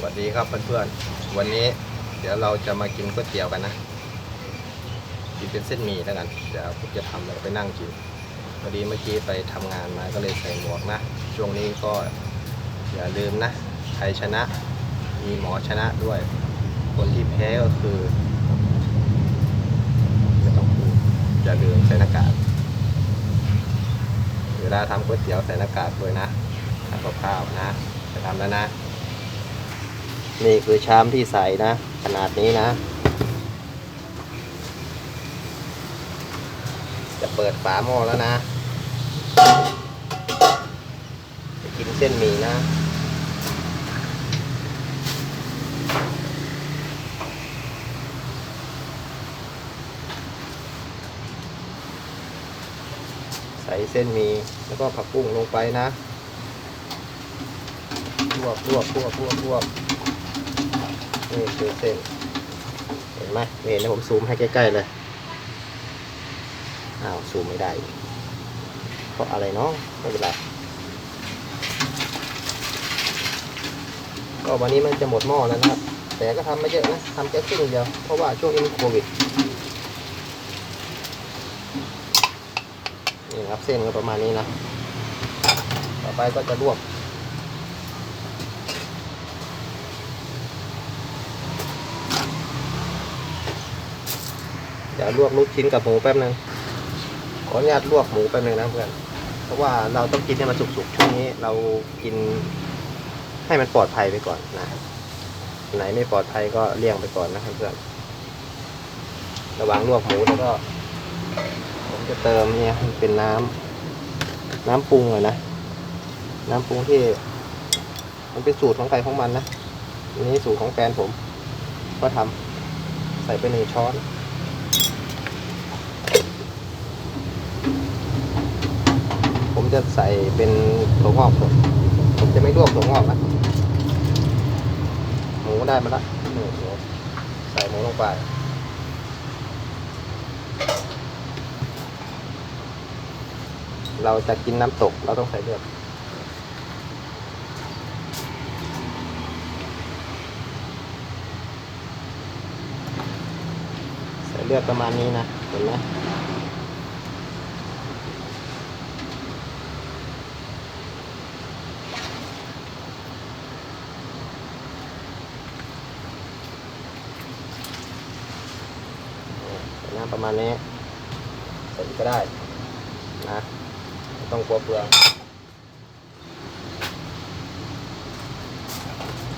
สวัสดีครับเพื่อนๆ วันนี้เดี๋ยวเราจะมากินก๋วยเตี๋ยวกันนะ กินเป็นเส้นหมี่แล้วกัน เดี๋ยวผมจะทำแล้วไปนั่งกิน พอดีเมื่อกี้ไปทำงานมาก็เลยใส่หมวกนะ ช่วงนี้ก็อย่าลืมนะใครชนะ มีหมอชนะด้วย คนที่แพ้ก็คือไม่ต้องพูดอย่าลืมใส่หน้ากาก เวลาทำก๋วยเตี๋ยวใส่หน้ากากด้วยนะทำกับข้าวนะ จะทำแล้วนะ นี่คือชามที่ใส่นะ ขนาดนี้นะ จะเปิดฝาหม้อแล้วนะ จะกินเส้นหมี่นะใส่เส้นหมี่แล้วก็ผักบุ้งลงไปนะลวกลวกลวกลวกลวก นี่คือเส้น เห็นไหมเห็นนะผมซูมให้ใกล้ๆเลย อ้าว ซูมไม่ได้ เพราะอะไรเนาะไม่เป็นไรก็วันนี้มันจะหมดหม้อแล้วนะครับ แต่ก็ทำไม่เยอะนะทำแค่ครึ่งเดียว เพราะว่าช่วงนี้มันโควิด นี่ครับเส้นก็ประมาณนี้นะ ต่อไปก็จะลวก เดี๋ยวลวกลูกชิ้นกับหมูแป๊บนึงขออนุญาตลวกหมูแป๊บนึงนะเพื่อนเพราะว่าเราต้องกินให้มันสุกๆช่วงนี้เรากินให้มันปลอดภัยไปก่อนนะไหนไม่ปลอดภัยก็เลี่ยงไปก่อนนะเพื่อนระหว่างลวกหมูแล้วก็ ผมจะเติมเนี่ยเป็นน้ำน้ำปรุงอะนะน้ำปรุงที่ มันเป็นสูตรของใครของมันนะนนี้สูตรของแฟนผม ก็ทำใส่ไปหนึ่งช้อน จะใส่เป็นถั่วงอกสดผมจะไม่ลวกถั่วงอกนะหมูได้มาละหมูใส่หมูลงไปเราจะกินน้ำตกเราต้องใส่เลือดใส่เลือดประมาณนี้นะเห็นไหมใส่น้ำ ประมาณนี้ใส่อีกก็ได้นะไม่ต้องกลัวเปลือง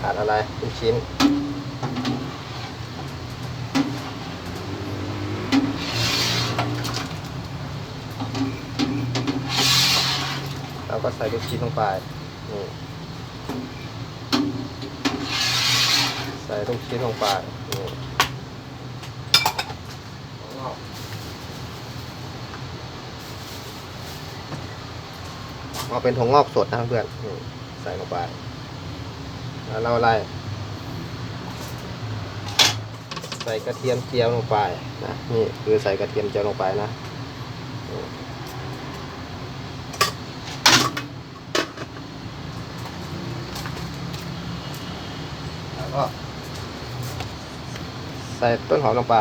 ขาดอะไรลูกชิ้นเราก็ใส่ลูกชิ้นลงไปนี่ใส่ลูกชิ้นลงไปนี่ เอาเป็นถั่วงอกสดนะเพื่อนนี่ใส่ลงไป แล้วเราอะไร ใส่กระเทียมเจียวลงไปนะนี่คือใส่กระเทียมเจียวลงไปนะแล้วก็ใส่ต้นหอมลงไป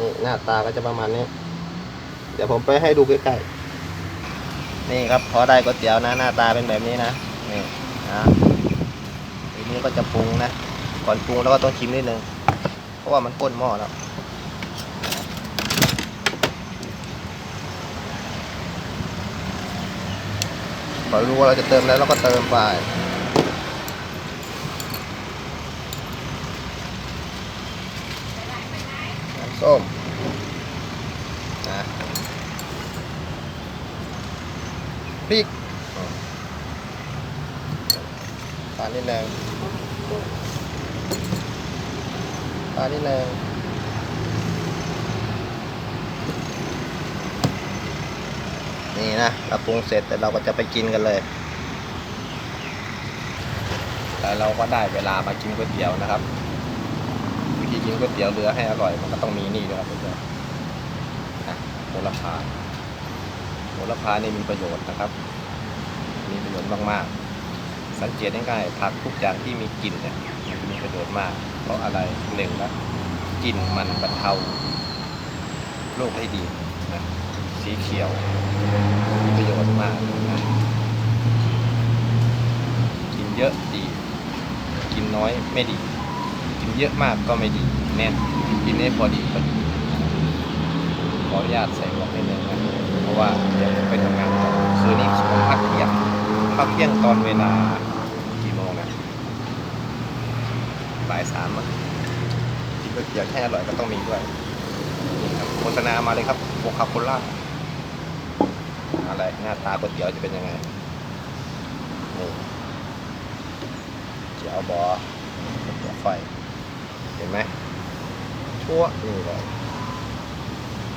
นี่หน้าตาก็จะประมาณนี้ เดี๋ยวผมไปให้ดูใกล้ๆนี่ครับพอได้ก๋วยเตี๋ยวนะหน้าตาเป็นแบบนี้นะนี่นะทีนี้ก็จะปรุงนะก่อนปรุงแล้วก็ต้องชิมนิดนึงเพราะว่ามันก้นหม้อแล้วพอรู้ว่าเราจะเติมแล้วเราก็เติมไป น้ำ ส้มนะพริกตาลนิดนึงตาลนิดนึงนี่นะ เราปรุงเสร็จแต่เราก็จะไปกินกันเลย แล้วเราก็ได้เวลามากินก๋วยเตี๋ยวนะครับ กินก๋วยเตี๋ยวเรือให้อร่อยมันก็ต้องมีนี่ด้วยครับเพื่อนๆโหระพาระพาเนี่ยมีประโยชน์นะครับ มีประโยชน์มากๆ สังเกตง่ายๆผักทุกอย่างที่มีกลิ่นเนี่ยมีประโยชน์มาก เพราะอะไรหนึ่งนะกลิ่นมันบรรเทาโรคได้ดีนะสีเขียวมีประโยชน์มากนะกินเยอะดี กินน้อยไม่ดี เยอะมากก็ไม่ดีแน่นกินได้พอดีพอดีขออนุญาตใส่หมวกนิดนึงนะเพราะว่าเดี๋ยวไปทำงานต่อคืนนี้ผมพักเที่ยงพักเที่ยงตอนเวลากี่โมงนะบ่ายสามมั้งกินก๋วยเตี๋ยวแค่อร่อยก็ต้องมีด้วยโฆษณามาเลยครับโคคาโคล่าอะไรหน้าตาก๋วยเตี๋ยวจะเป็นยังไงนี่เจียวบอก๋วยเตี๋ยวไฟ เห็นไหมชั่วนี่เลย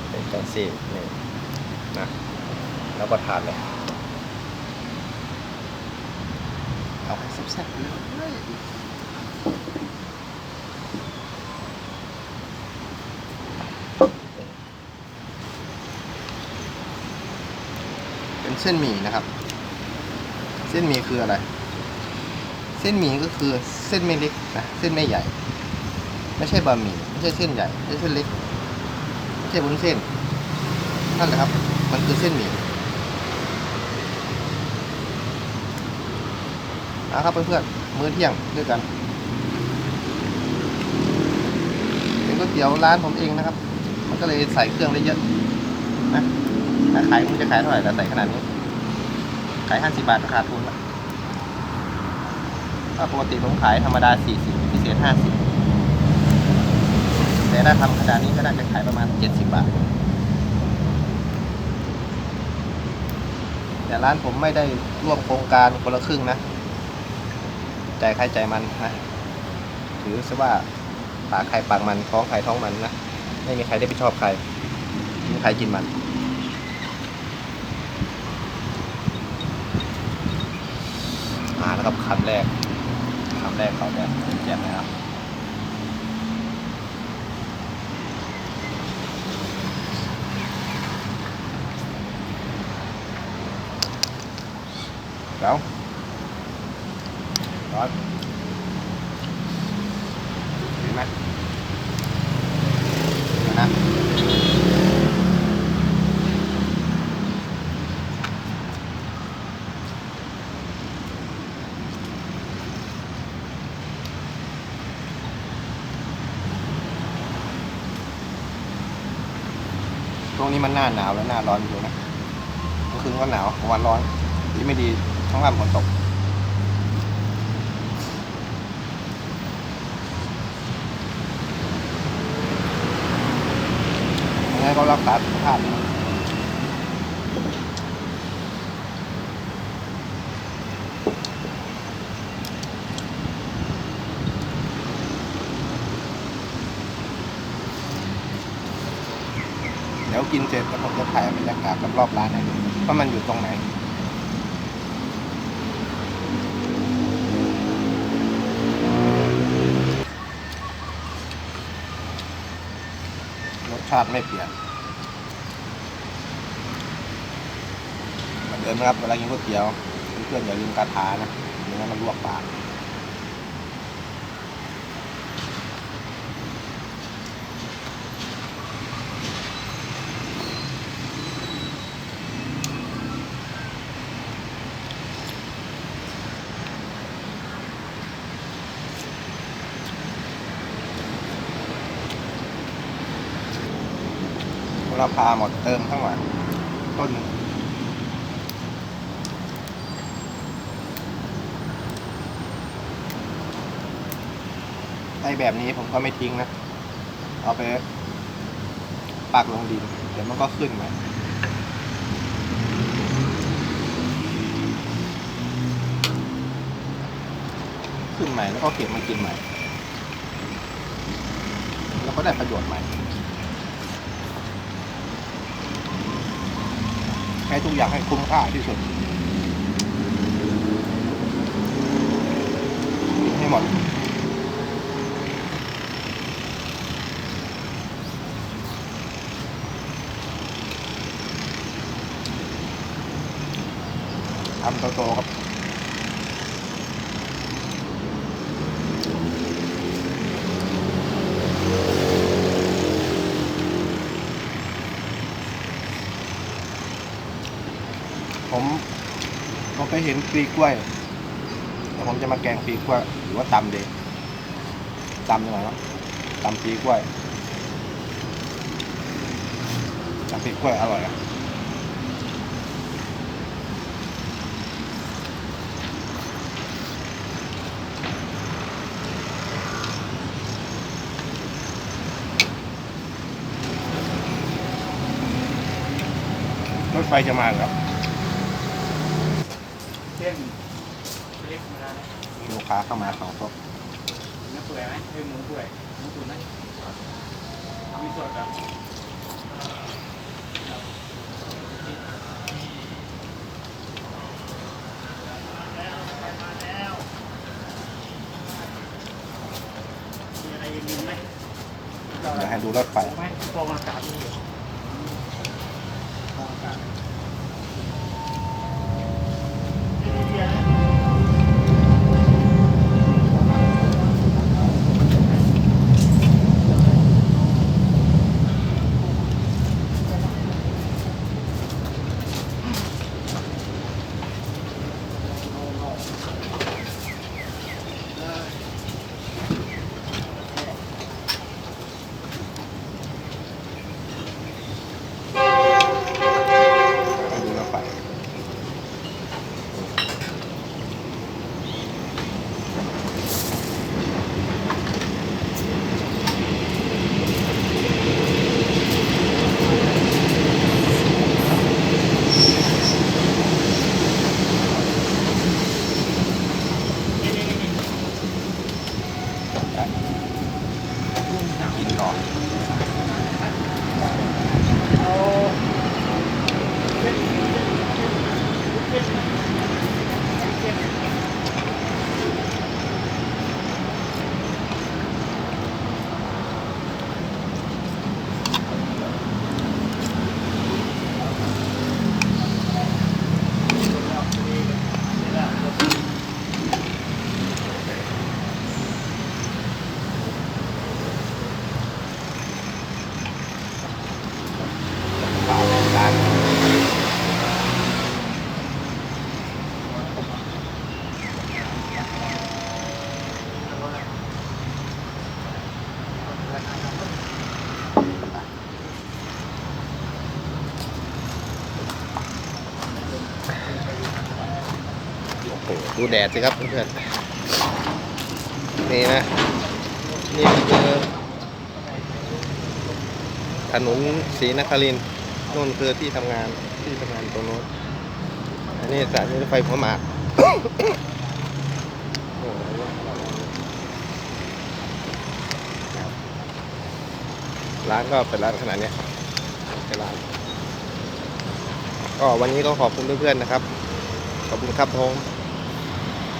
เป็นจังซี่นี่นะแล้วก็ทานเลยเอาให้แซ่บๆเลยเป็นเส้นหมี่นะครับ เส้นหมี่คืออะไร เส้นหมี่ก็คือเส้นไม่เล็กนะเส้นไม่ใหญ่ ไม่ใช่บะหมี่ไม่ใช่เส้นใหญ่ไม่ใช่เส้นเล็กไม่ใช่วุ้นเส้นนั่นแหละครับ มันคือเส้นหมี่นะครับเพื่อนๆมื้อเที่ยงด้วยกันเป็นก๋วยเตี๋ยวร้านผมเองนะครับ มันก็เลยใส่เครื่องได้เยอะนะขายมันจะขายเท่าไหร่แต่ใส่ขนาดนี้ ขายห้าสิบบาทก็ขาดทุนละถ้าปกติผมขายธรรมดาสี่สิบพิเศษห้าสิบ แต่ถ้าทำขนาดนี้ก็น่าจะขายประมาณ 70 บาท แต่ร้านผมไม่ได้ร่วมโครงการคนละครึ่งนะใจใครใจมันนะถือซะว่าปากใครปากมันท้องใครท้องมันนะไม่มีใครได้ไปชอบใครกินใครกินมันมาแล้วครับคำแรกคำแรกเขาแบบแจ่มนะครับ Đâu? Đó. Đi mẹ. Rồi nè. Tụi นี้มันหน้าหนาวแล้วหน้าร้อนอยู่นะเมื่อคืนก็หนาววันร้อนที่ไม่ดี ทั้งวันฝนตกยังไงก็รักษาสุขภาพนเดี๋ยวกินเสร็จแล้วผมจะถ่ายบรรยากาศรอบๆร้านให้ดูว่ามันอยู่ตรงไหน รสชาติไม่เปลี่ยนเหมือนเดิมนะครับเวลากินก๋วยเตี๋ยวเพื่อนๆอย่าลืมกระทานะไม่งั้นมันลวกปาก เราพาหมดเติมข้างหลังต้นหนึ่งไอ้แบบนี้ผมก็ไม่ทิ้งนะ เอาไปปักลงดิน เดี๋ยวมันก็ขึ้นมาขึ้นใหม่แล้วก็เก็บมากินใหม่ แล้วก็ได้ประโยชน์ใหม่ ใช้ทุกอย่างให้คุ้มค่าที่สุดกินให้หมดทำโตๆครับ ผมผมไปเห็นปลีกล้วยแต่ผมจะมาแกงปลีกล้วยหรือว่าตำเดตำยังไงวะตำปลีกล้วยตำปลีกล้วยอร่อยอะรถไฟจะมาครับ เส้นเล็กมาแล้วมีลูกค้าเข้ามาสองโต๊ะเนื้อเปื่อยไหมเอ้ยหมูเปื่อยหมูตุ๋นไหมมีสดอะมีอะไรเย็นๆไหมเดี๋ยวให้ดูรถไฟ ไหมฟองอากาศมี ดูแดดสิครับเพื่อนๆนี่นะ นี่คือถนนศรีนครินนู่นคือที่ทำงานที่ทำงานตรงโน้นอันนี้สถานีรถไฟหัวหมากโอ้โหครับร้านก็เป็นร้านขนาดนี้เป็นร้านก็วันนี้ก็ขอบคุณเพื่อนๆนะครับ ขอบคุณครับผม